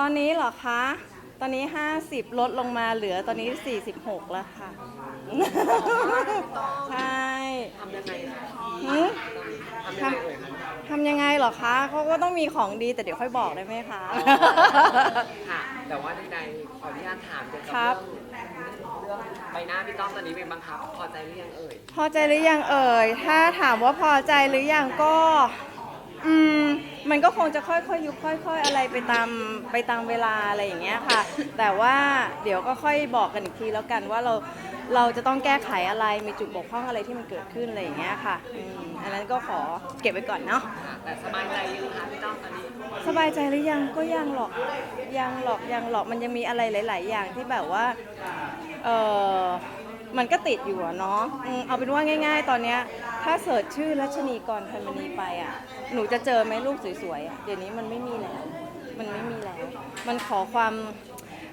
ตอนนี้เหรอคะ ตอนนี้ 50 ลดลงมาเหลือตอนนี้ 46 แล้วค่ะ ใช่ทำยังไงคะหืมทำยังไงเอ่ยคะทำยังไงเหรอคะเขาก็ต้องมีของดีแต่เดี๋ยวค่อยบอกได้ไหมคะ ค่ะ แต่ว่าใดๆขออนุญาตถามเกี่ยวกับครัเรื่อบงเรื่องใบหน้าพี่ต้อมตอนนี้เป็นบังคับพอใจหรือยังเอ่ย พอใจหรือยังเอ่ย ถ้าถามว่าพอใจหรือยังก็ อืมมันก็คงจะค่อยๆยุบค่อย ๆ อะไรไปตามไปตามเวลาอะไรอย่างเงี้ยค่ะ แต่ว่าเดี๋ยวก็ค่อยบอกกันอีกทีแล้วกันว่าเราเราจะต้องแก้ไขอะไรมีจุดบกพร่องอะไรที่มันเกิดขึ้นอะไรอย่างเงี้ยค่ะอืมอันนั้นก็ขอเก็บไว้ก่อนเนาะค่ะแต่สบายใจยังคะพี่ต้อมตอนนี้สบายใจหรือยังก็ยังหรอกยังหรอกยังหรอกมันยังมีอะไรหลาย ๆ อย่างที่แบบว่าเออ มันก็ติดอยู่อะเนาะอืมเอาเป็นว่าง่าย ๆ ตอนเนี้ยถ้าเสิร์ชชื่อรัชนีกรพันมณีไปอะ หนูจะเจอไหมรูปสวยๆอะเดี๋ยวนี้มันไม่มีแล้ว มันไม่มีแล้ว มันขอความ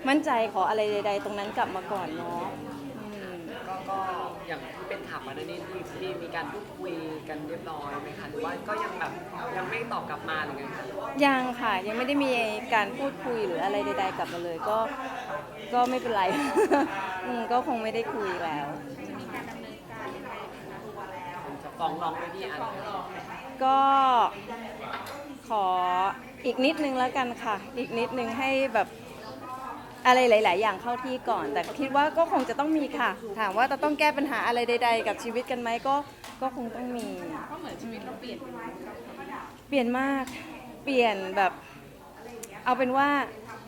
มั่นใจขออะไรใด ๆ ตรงนั้นกลับมาก่อนเนาะอืม ก็ก็อย่าง ที่เป็นข่าวมานั้นนี่ที่ที่มีการพูดคุยกันเรียบร้อยไหมคะหรือว่าก็ยังแบบยังไม่ตอบกลับมาหรือไงคะยังค่ะยังไม่ได้มีการพูดคุยหรืออะไรใด ๆ กลับมาเลยก็ก็ไม่เป็นไร อืมก็คงไม่ได้คุยแล้วผมจะฟ้องร้องไปที่อะไรคะก็ขออีกนิดนึงแล้วกันค่ะ อีกนิดนึงให้แบบ อะไรหลาย ๆ อย่างเข้าที่ก่อน แต่คิดว่าก็คงจะต้องมีค่ะ ถามว่าจะต้องแก้ปัญหาอะไรใด ๆ กับชีวิตกันไหมก็ก็คงต้องมี ก็เหมือนชีวิตเราเปลี่ยนเปลี่ยนมากเปลี่ยนแบบ เอาเป็นว่า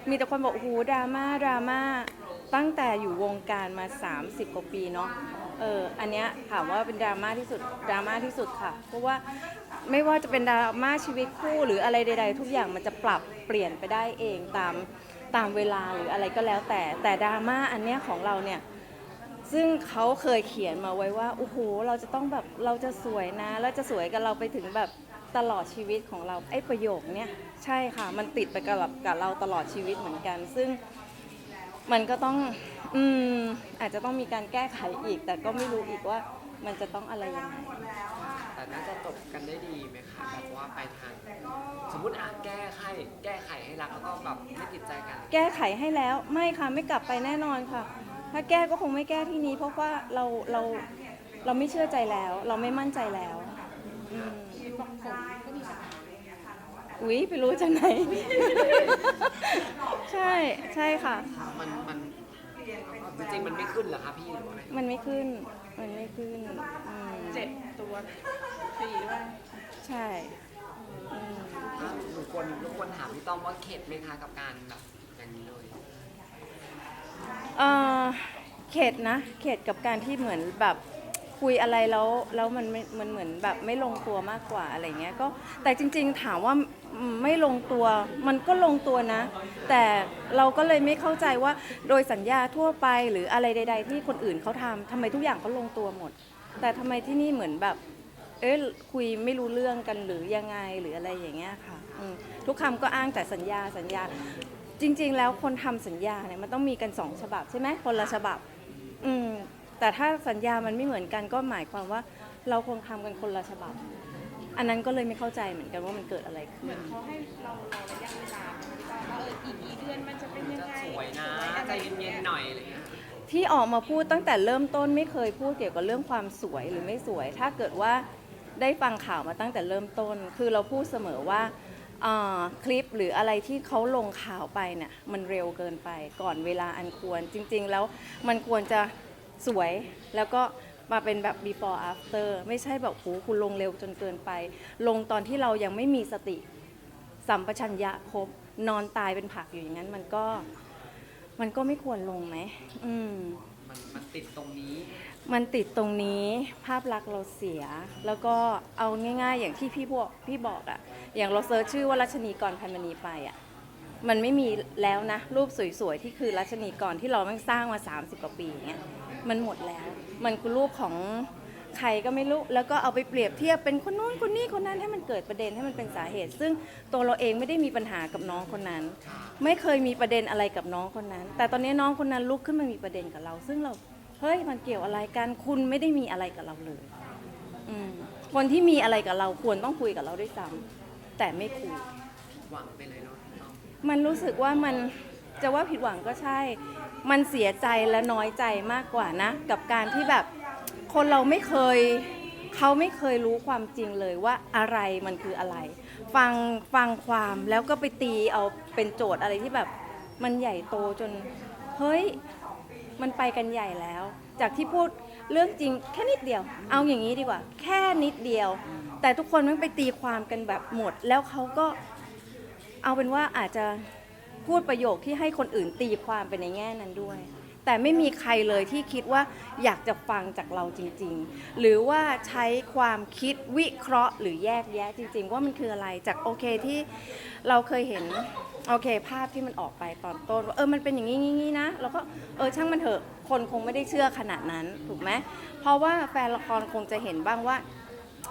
มีแต่คนบอกโอ้โหดราม่าดราม่าตั้งแต่อยู่วงการมา 30 กว่าปีเนาะเอออันเนี้ยถามว่าเป็นดราม่าที่สุดดราม่าที่สุดค่ะ เพราะว่าไม่ว่าจะเป็นดราม่าชีวิตคู่หรืออะไรใด ๆ ทุกอย่างมันจะปรับเปลี่ยนไปได้เองตาม ตามเวลาหรืออะไรก็แล้วแต่ แต่ดราม่าอันเนี้ยของเราเนี่ยซึ่งเขาเคยเขียนมาไว้ว่าโอ้โหเราจะต้องแบบเราจะสวยนะ แล้วจะสวยกับเราไปถึงแบบตลอดชีวิตของเราไอ้ประโยคเนี้ยใช่ค่ะ มันติดไปกับกับเราตลอดชีวิตเหมือนกัน ซึ่งมันก็ต้องอืมอาจจะต้องมีการแก้ไขอีก แต่ก็ไม่รู้อีกว่ามันจะต้องอะไรยังไงแต่น่าจะจบกันได้ดีไหมคะ ว่าไปทางสมมติอะแก้ไขแก้ไขให้รักแล้วก็แบบไม่ติดใจกัน แก้ไขให้แล้วไม่ค่ะไม่กลับไปแน่นอนค่ะ ถ้าแก้ก็คงไม่แก้ที่นี้ เพราะว่าเราเราเราไม่เชื่อใจแล้ว เราไม่มั่นใจแล้วอืมชีวิตบอกผมก็มีปัญหาอุ๊ยไปรู้จากไหน ใช่ใช่ค่ะ มันมันจริงๆมันไม่ขึ้นเหรอคะพี่หรือว่าไงมันไม่ขึ้น มันไม่ขึ้นอืมเจ็ดตัวสี่ด้วย ใช่อืมถ้า หนูควรรบกวนถามพี่ต้อมว่าเข็ดไหมคะกับการแบบอย่างนี้เลยเออเข็ดนะ เข็ดกับการที่เหมือนแบบคุยอะไรแล้วแล้วมันไม่มันเหมือนแบบไม่ลงตัวมากกว่าอะไรเงี้ยก็แต่จริงๆถามว่าไม่ลงตัวมันก็ลงตัวนะ แต่เราก็เลยไม่เข้าใจว่าโดยสัญญาทั่วไปหรืออะไรใด ๆ ที่คนอื่นเขาทำทำไมทุกอย่างเขาลงตัวหมด แต่ทำไมที่นี่เหมือนแบบ เอ๊ะคุยไม่รู้เรื่องกันหรือยังไงหรืออะไรอย่างเงี้ยค่ะอืมทุกคำก็อ้างแต่สัญญาสัญญา จริง ๆ แล้วคนทำสัญญาเนี่ยมันต้องมีกันสองฉบับใช่ไหมคนละฉบับ อืมแต่ถ้าสัญญามันไม่เหมือนกันก็หมายความว่าเราคงทำกันคนละฉบับ อันนั้นก็เลยไม่เข้าใจเหมือนกันว่ามันเกิดอะไรขึ้เหมืนอนเขาให้เรารอระยะเวลาไม่ต้องว่าเอออีกกี่เดือนมันจะเป็นยังจะไงสวยนะใจเย็นๆหน่อยอะไรอย่างเงี้ย ที่ออกมาพูดตั้งแต่เริ่มต้นไม่เคยพูดเกี่ยวกับเรื่องความสวยหรือไม่สวย ถ้าเกิดว่า ได้ฟังข่าวมาตั้งแต่เริ่มต้น คือเราพูดเสมอว่าคลิปหรืออะไรที่เขาลงข่าวไปเนี่ยมันเร็วเกินไปก่อนเวลาอันควรจริง ๆ แล้วมันควรจะสวยแล้วก็มาเป็นแบบ before after ไม่ใช่แบบโหคุณลงเร็วจนเกินไป ลงตอนที่เรายังไม่มีสติ สัมปชัญญะครบนอนตายเป็นผักอยู่อย่างนั้น มันก็มันก็ไม่ควรลงไหมอืม ติดตรงนี้ มันติดตรงนี้ภาพลักษณ์เราเสีย แล้วก็เอาง่าย ๆ อย่างที่พี่บอกพี่บอกอะอย่างเราเซิร์ชชื่อว่ารัชนีกรพันมณีไปอะมันไม่มีแล้วนะ รูปสวยๆ ที่คือรัชนีกรที่เราแม่งสร้างมา 30 กว่าปีอย่างเงี้ยมันหมดแล้ว มันคือรูปของใครก็ไม่รู้แล้วก็เอาไปเปรียบเทียบเป็นคนนู้นคนนี้คนนั้นให้มันเกิดประเด็นให้มันเป็นสาเหตุ ซึ่งตัวเราเองไม่ได้มีปัญหากับน้องคนนั้น ไม่เคยมีประเด็นอะไรกับน้องคนนั้น แต่ตอนนี้น้องคนนั้นลุกขึ้นมามีประเด็นกับเรา ซึ่งเรา เฮ้ยมันเกี่ยวอะไรกันคุณไม่ได้มีอะไรกับเราเลยอืมคนที่มีอะไรกับเราควรต้องคุยกับเราด้วยซ้ำแต่ไม่คุย หวังไปเลยเนาะพี่ต้อมมันรู้สึกว่ามันจะว่าผิดหวังก็ใช่ มันเสียใจและน้อยใจมากกว่านะ กับการที่แบบคนเราไม่เคย เขาไม่เคยรู้ความจริงเลยว่าอะไรมันคืออะไร ฟังฟังความแล้วก็ไปตีเอาเป็นโจทย์อะไรที่แบบ มันใหญ่โตจน เฮ้ย มันไปกันใหญ่แล้ว จากที่พูดเรื่องจริงแค่นิดเดียว เอาอย่างนี้ดีกว่า แค่นิดเดียว แต่ทุกคนมันไปตีความกันแบบหมด แล้วเขาก็เอาเป็นว่าอาจจะพูดประโยคที่ให้คนอื่นตีความไปในแง่นั้นด้วย แต่ไม่มีใครเลยที่คิดว่าอยากจะฟังจากเราจริง ๆ หรือว่าใช้ความคิดวิเคราะห์ หรือแยกแยะจริง ๆ ว่ามันคืออะไรจากโอเคที่เราเคยเห็น โอเค ภาพที่มันออกไปตอนต้นว่าเออมันเป็นอย่างนี้งี้นะแล้วก็เออช่างมันเถอะคนคงไม่ได้เชื่อขนาดนั้นถูกไหมเพราะว่าแฟนละครคงจะเห็นบ้างว่า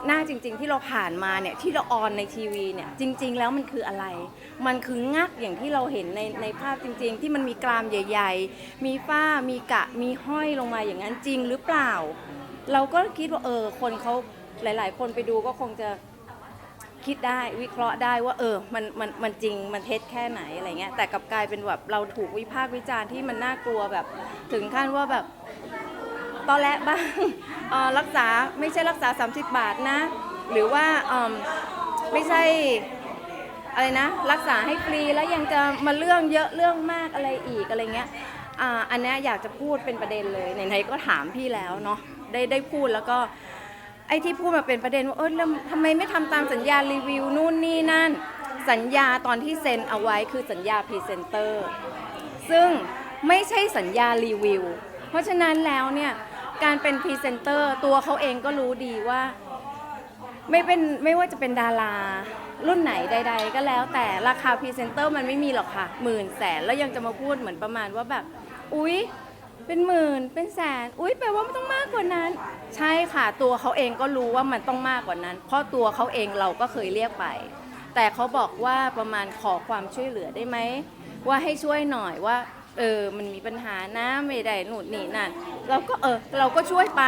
หน้าจริง ๆ ที่เราผ่านมาเนี่ยที่เราออนในทีวีเนี่ยจริง ๆ แล้วมันคืออะไร มันคืองักอย่างที่เราเห็นในในภาพจริง ๆ ที่มันมีกรามใหญ่ ๆ มีฝ้ามีกะมีห้อยลงมาอย่างนั้นจริงหรือเปล่า เราก็คิดว่าเออคนเขาหลาย ๆ คนไปดูก็คงจะ คิดได้วิเคราะห์ได้ว่าเออมันมันมันจริงมันเท็จแค่ไหนอะไรเงี้ยแต่กลับกลายเป็นแบบเราถูกวิพากษ์วิจารณ์ที่มันน่ากลัวแบบ ถึงขั้นว่าแบบตอนแรกบ้างอ่อรักษาไม่ใช่รักษา 30 บาทนะ หรือว่าเอิ่มไม่ใช่อะไรนะ รักษาให้ฟรีแล้วยังจะมาเรื่องเยอะเรื่องมากอะไรอีกอะไรเงี้ยอ่าอันนี้อยากจะพูดเป็นประเด็นเลยไหนๆก็ถามพี่แล้วเนาะได้ได้พูดแล้วก็ ไอ้ที่พูดมาเป็นประเด็นว่าเออแล้วทำไมไม่ทำตามสัญญารีวิวนู่นนี่นั่น สัญญาตอนที่เซ็นเอาไว้คือสัญญาพรีเซนเตอร์ซึ่งไม่ใช่สัญญารีวิว เพราะฉะนั้นแล้วเนี่ยการเป็นพรีเซนเตอร์ตัวเขาเองก็รู้ดีว่าไม่เป็นไม่ว่าจะเป็นดารารุ่นไหนใด ๆ ก็แล้วแต่ราคาพรีเซนเตอร์มันไม่มีหรอกค่ะหมื่นแสนแล้วยังจะมาพูดเหมือนประมาณว่าแบบ อุ๊ย เป็นหมื่นเป็นแสน อุ๊ยแปลว่ามันต้องมากกว่านั้น ใช่ค่ะตัวเขาเองก็รู้ว่ามันต้องมากกว่านั้น เพราะตัวเขาเองเราก็เคยเรียกไป แต่เขาบอกว่าประมาณขอความช่วยเหลือได้ไหมว่าให้ช่วยหน่อยว่าเออมันมีปัญหานะไม่ได้หนุนนี่นั่นเราก็เออเราก็ช่วยไป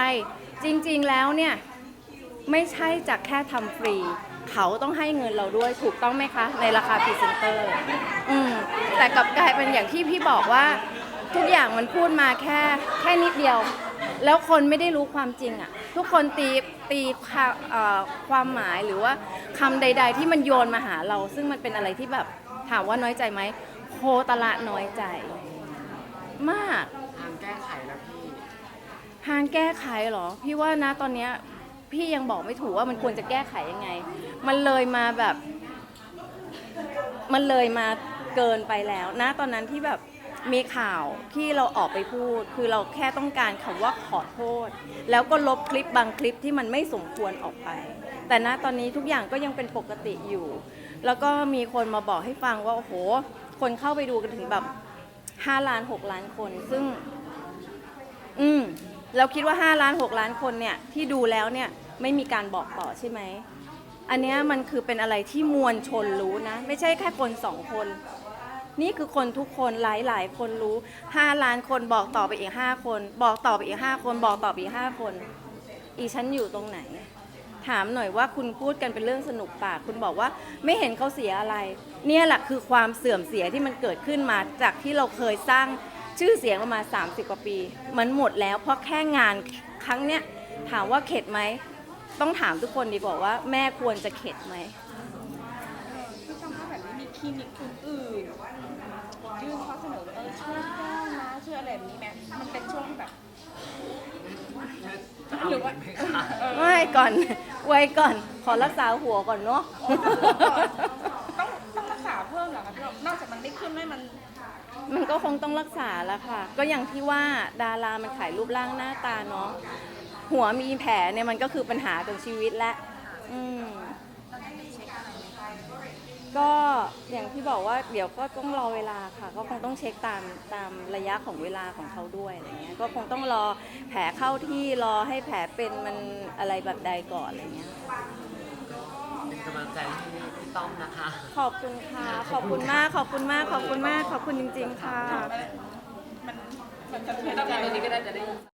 จริงๆแล้วเนี่ยไม่ใช่จากแค่ทำฟรี เขาต้องให้เงินเราด้วยถูกต้องไหมคะ ในราคาพรีเซนเตอร์อืมแต่กลับกลายเป็นอย่างที่พี่บอกว่า ทุกอย่างมันพูดมาแค่แค่นิดเดียว แล้วคนไม่ได้รู้ความจริงอะ่ะ ทุกคนตีตีความเอ่อความหมายหรือว่าคำใด ๆ ที่มันโยนมาหาเรา ซึ่งมันเป็นอะไรที่แบบถามว่าน้อยใจไหมโคตรละน้อยใจ มาก ทางแก้ไขแล้วพี่ ทางแก้ไขเหรอ พี่ว่านะตอนเนี้ยพี่ยังบอกไม่ถูกว่ามันควรจะแก้ไขยังไง มันเลยมาแบบ มันเลยมาเกินไปแล้วนะตอนนั้นที่แบบ มีข่าวที่เราออกไปพูด คือเราแค่ต้องการคำว่าขอโทษ แล้วก็ลบคลิปบางคลิปที่มันไม่สมควรออกไป แต่ณตอนนี้ทุกอย่างก็ยังเป็นปกติอยู่ แล้วก็มีคนมาบอกให้ฟังว่าโอ้โห คนเข้าไปดูกันถึงแบบ5ล้าน6ล้านคน ซึ่ง อืมเราคิดว่า 5 ล้าน 6 ล้านคนเนี่ยที่ดูแล้วเนี่ยไม่มีการบอกต่อใช่ไหม อันนี้มันคือเป็นอะไรที่มวลชนรู้นะ ไม่ใช่แค่คนสองคน นี่คือคนทุกคนหลายหลายคนรู้ 5 ล้านคนบอกต่อไปอีก 5 คน บอกต่อไปอีก 5 คนบอกต่อไปอีก 5 คน อีฉันอยู่ตรงไหน ถามหน่อยว่าคุณพูดกันเป็นเรื่องสนุกปาก คุณบอกว่าไม่เห็นเขาเสียอะไร เนี่ยแหละคือความเสื่อมเสียที่มันเกิดขึ้นมาจากที่เราเคยสร้างชื่อเสียงประมาณ 30 กว่าปี มันหมดแล้วเพราะแค่งานครั้งเนี้ยถามว่าเข็ดไหม ต้องถามทุกคนดีกว่าว่าแม่ควรจะเข็ดไหมพี่จำว่าแบบนี้มีคลินิกอื่นๆยื่นข้อเสนอว่าเออ ช่วยแก้นะช่วยอะไรแบบนี้ไหมมันเป็นช่วงที่แบบ จะเอาหรือว่าไหมคะไม่ก่อนไว้ก่อน ขอรักษาหัวก่อนเนาะ ต้องต้องรักษาเพิ่มเหรอคะพี่นอกจากมันไม่ขึ้นไม่มัน มันก็คงต้องรักษาแล้วค่ะ ก็อย่างที่ว่าดารามันขายรูปร่างหน้าตาเนาะหัวมีแผลเนี่ยมันก็คือปัญหาของชีวิตและอืม ก็อย่างที่บอกว่าเดี๋ยวก็ต้องรอเวลาค่ะ ก็คงต้องเช็คตามตามระยะของเวลาของเขาด้วยอะไรเงี้ยก็คงต้องรอแผลเข้าที่รอให้แผลเป็นมันอะไรแบบใดก่อนอะไรเงี้ยเป็นกำลังใจให้พี่ต้อมนะคะ ขอบคุณค่ะ ขอบคุณมากขอบคุณมากขอบคุณมากขอบคุณจริง ๆ ค่ะ มันมันจะเทือนต้อมใจตรงนี้ก็ได้จะได้